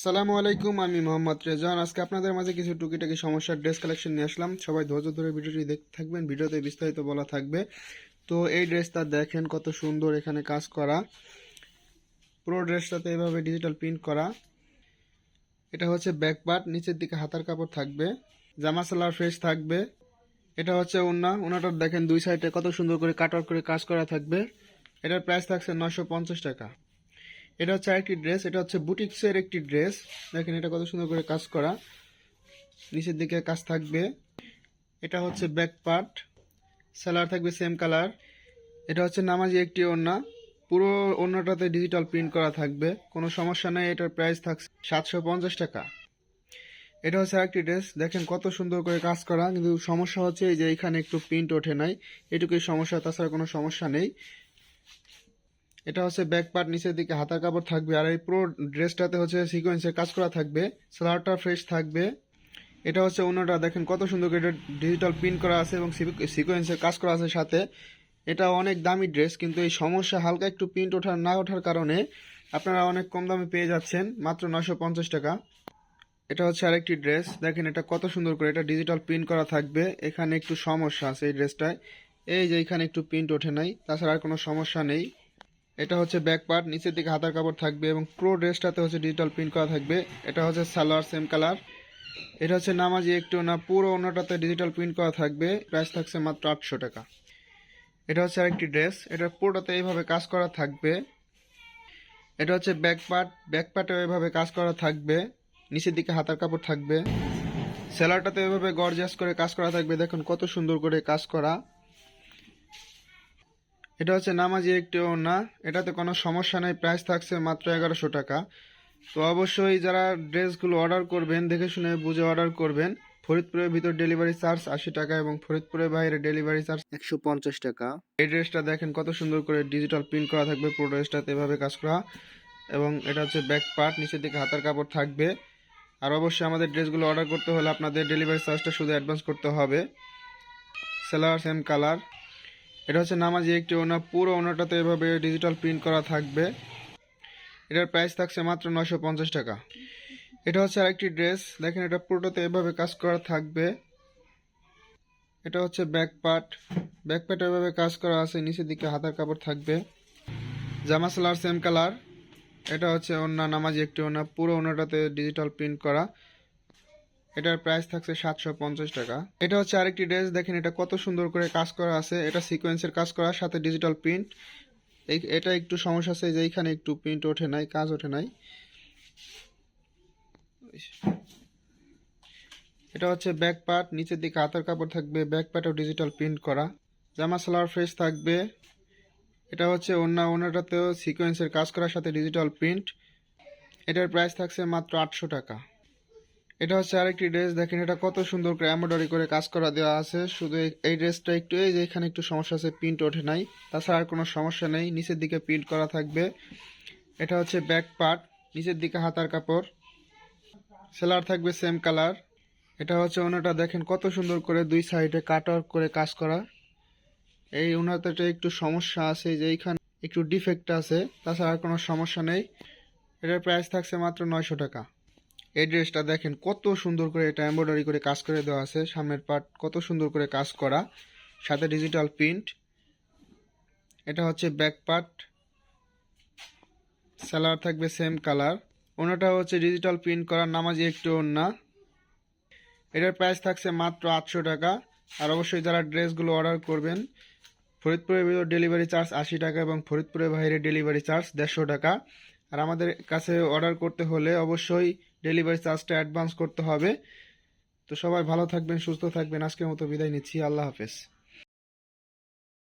আসসালামু আলাইকুম, আমি মোহাম্মদ রেজান আজকে আপনাদের মাঝে কিছু টুকিটাকি সমস্যার ড্রেস কালেকশন নিয়ে আসলাম। সবাই ধৈর্য ধরে ভিডিওটি দেখতে থাকবেন, ভিডিওতে বিস্তারিত বলা থাকবে। তো এই ড্রেসটা দেখেন কত সুন্দর এখানে কাজ করা। পুরো ড্রেসটাতে এভাবে ডিজিটাল প্রিন্ট করা। এটা হচ্ছে ব্যাক পার্ট, নিচের দিকে হাতার কাপড় থাকবে, জামা সালার ফ্রেশ থাকবে। এটা হচ্ছে ওন্না ওনাটার দেখেন দুই সাইডে কত সুন্দর করে কাটওয়ার করে কাজ করা থাকবে। এটার প্রাইস থাকছে নশো টাকা। এটা হচ্ছে আরেকটি ড্রেস, এটা হচ্ছে বুটিক্সের একটি ড্রেস। দেখেন এটা কত সুন্দর করে কাজ করা। নিচের দিকে কাজ থাকবে। এটা হচ্ছে ব্যাক পার্ট। সালোয়ার থাকবে সেম কালার। এটা হচ্ছে নামাজি একটি ওড়না। পুরো ওড়নাটাতে ডিজিটাল প্রিন্ট করা থাকবে। কোনো সমস্যা নেই, এটার প্রাইস থাকছে সাতশো পঞ্চাশ টাকা। এটা হচ্ছে আরেকটি ড্রেস। দেখেন কত সুন্দর করে কাজ করা। কিন্তু সমস্যা হচ্ছে যে এখানে একটু প্রিন্ট ওঠে নাই। এটুকুই সমস্যা, তাছাড়া কোনো সমস্যা নেই। এটা হচ্ছে ব্যাক পার্ট নিচের দিকে, হাতার কাপড় থাকবে, আর এই পুরো ড্রেসটাতে হচ্ছে সিকোয়েন্সের কাজ করা থাকবে, সালোয়ারটা ফ্রেশ থাকবে। এটা হচ্ছে অন্যটা, দেখেন কত সুন্দর করে ডিজিটাল প্রিন্ট করা আছে এবং সিকোয়েন্সের কাজ করা আছে সাথে। এটা অনেক দামি ড্রেস কিন্তু এই সমস্যা হালকা একটু প্রিন্ট ওঠার, না ওঠার কারণে আপনারা অনেক কম দামে পেয়ে যাচ্ছেন, মাত্র নশো পঞ্চাশ টাকা। এটা হচ্ছে আরেকটি ড্রেস দেখেন এটা কত সুন্দর করে এটা ডিজিটাল প্রিন্ট করা থাকবে। এখানে একটু সমস্যা আছে এই ড্রেসটায় এই যে এখানে একটু প্রিন্ট ওঠে নাই, তাছাড়া আর কোনো সমস্যা নেই। এটা হচ্ছে ব্যাক পার্ট নিচের দিকে হাতার কাপড় থাকবে এবং পুরো ড্রেসটাতে হচ্ছে ডিজিটাল প্রিন্ট করা থাকবে। এটা হচ্ছে সালোয়ার সেম কালার এটা হচ্ছে নামাজি একটু না, পুরো অন্যটাতে ডিজিটাল প্রিন্ট করা থাকবে। প্রাইস থাকছে মাত্র আটশো টাকা। এটা হচ্ছে আরেকটি ড্রেস এটা পুরোটাতে এইভাবে কাজ করা থাকবে। এটা হচ্ছে ব্যাক পার্ট ব্যাক পার্টে এইভাবে কাজ করা থাকবে। নিচের দিকে হাতার কাপড় থাকবে। সেলারটাতে এভাবে গর্জাস করে কাজ করা থাকবে। দেখুন কত সুন্দর করে কাজ করা। এটা হচ্ছে নামাজি একটি ওড়না। এটাতে কোনো সমস্যা নেই প্রাইস থাকছে মাত্র এগারোশো টাকা। তো অবশ্যই যারা ড্রেসগুলো অর্ডার করবেন, দেখে শুনে বুঝে অর্ডার করবেন, ফরিদপুরের ভিতর ডেলিভারি চার্জ আশি টাকা এবং ফরিদপুরের বাইরে ডেলিভারি চার্জ একশো পঞ্চাশ টাকা। এই ড্রেসটা দেখেন কত সুন্দর করে ডিজিটাল প্রিন্ট করা থাকবে, পুরো ড্রেসটাতে এভাবে কাজ করা। এবং এটা হচ্ছে ব্যাক পার্ট নিচের দিকে হাতার কাপড় থাকবে। আর অবশ্যই আমাদের ড্রেসগুলো অর্ডার করতে হলে আপনাদের ডেলিভারি চার্জটা শুধু অ্যাডভান্স করতে হবে। সেলার সেম কালার এটা হচ্ছে নামাজি একটি ওনা, পুরো ওনাটাতে এভাবে ডিজিটাল প্রিন্ট করা থাকবে। এটার প্রাইস থাকছে মাত্র নশো পঞ্চাশ টাকা। এটা হচ্ছে আরেকটি ড্রেস দেখেন এটা পুরোটাতে এভাবে কাজ করা থাকবে। এটা হচ্ছে ব্যাক পার্ট ব্যাক পার্ট এভাবে কাজ করা আছে, নিচের দিকে হাতার কাপড় থাকবে। জামা সালার সেম কালার এটা হচ্ছে ওনা, নামাজি একটি ওনা, পুরো ওনাটাতে ডিজিটাল প্রিন্ট করা। এটার প্রাইস থাকছে সাতশো পঞ্চাশ টাকা। এটা হচ্ছে আরেকটি ড্রেস দেখেন এটা কত সুন্দর করে কাজ করা আছে। এটা সিকোয়েন্সের কাজ করা, সাথে ডিজিটাল প্রিন্ট এই, এটা একটু সমস্যা আছে যে এইখানে একটু প্রিন্ট ওঠে নাই, কাজ ওঠে নাই। এটা হচ্ছে ব্যাক পার্ট নিচের দিকে হাতার কাপড় থাকবে ব্যাক পার্টেও ডিজিটাল প্রিন্ট করা। জামা, সালোয়ার ফ্রেশ থাকবে। এটা হচ্ছে অন্য অন্যটাতেও সিকোয়েন্সের কাজ করার সাথে ডিজিটাল প্রিন্ট এটার প্রাইস থাকছে মাত্র আটশো টাকা। এটা হচ্ছে আরেকটি ড্রেস, দেখেন এটা কত সুন্দর করে এমব্রয়ডারি করে কাজ করা দেওয়া আছে। শুধু এই- ড্রেসটা একটু, এই যে এখানে একটু সমস্যা আছে, প্রিন্ট ওঠে নাই। তাছাড়া আর কোনো সমস্যা নেই, নিচের দিকে প্রিন্ট করা থাকবে। এটা হচ্ছে ব্যাক পার্ট, নিচের দিকে হাতার কাপড়। সেলার থাকবে সেম কালার। এটা হচ্ছে ওনাটা, দেখেন কত সুন্দর করে দুই সাইডে কাট করে কাজ করা। এই ওনাতে একটু সমস্যা আছে যে এইখানে একটু ডিফেক্ট আছে, তাছাড়া আর কোনো সমস্যা নেই। এটার প্রাইস থাকছে মাত্র নয়শো টাকা। এই ড্রেসটা দেখেন কত সুন্দর করে এটা এমব্রয়ডারি করে কাজ করে দেওয়া আছে। সামনের পার্ট কত সুন্দর করে কাজ করা। সাথে ডিজিটাল প্রিন্ট এটা হচ্ছে ব্যাক পার্ট সালোয়ার থাকবে সেম কালার ওনাটা হচ্ছে ডিজিটাল প্রিন্ট করা, নামাজি একটু ওন্না এটার প্রাইস থাকছে মাত্র আটশো টাকা। আর অবশ্যই যারা ড্রেসগুলো অর্ডার করবেন, ফরিদপুরের ভিতর ডেলিভারি চার্জ আশি টাকা এবং ফরিদপুরের বাইরে ডেলিভারি চার্জ দেড়শো টাকা। আর আমাদের কাছে অর্ডার করতে হলে অবশ্যই ডেলিভারি চার্জটা অ্যাডভান্স করতে হবে। তো সবাই ভালো থাকবেন, সুস্থ থাকবেন। আজকের মতো বিদায় নিচ্ছি। আল্লাহ হাফেজ।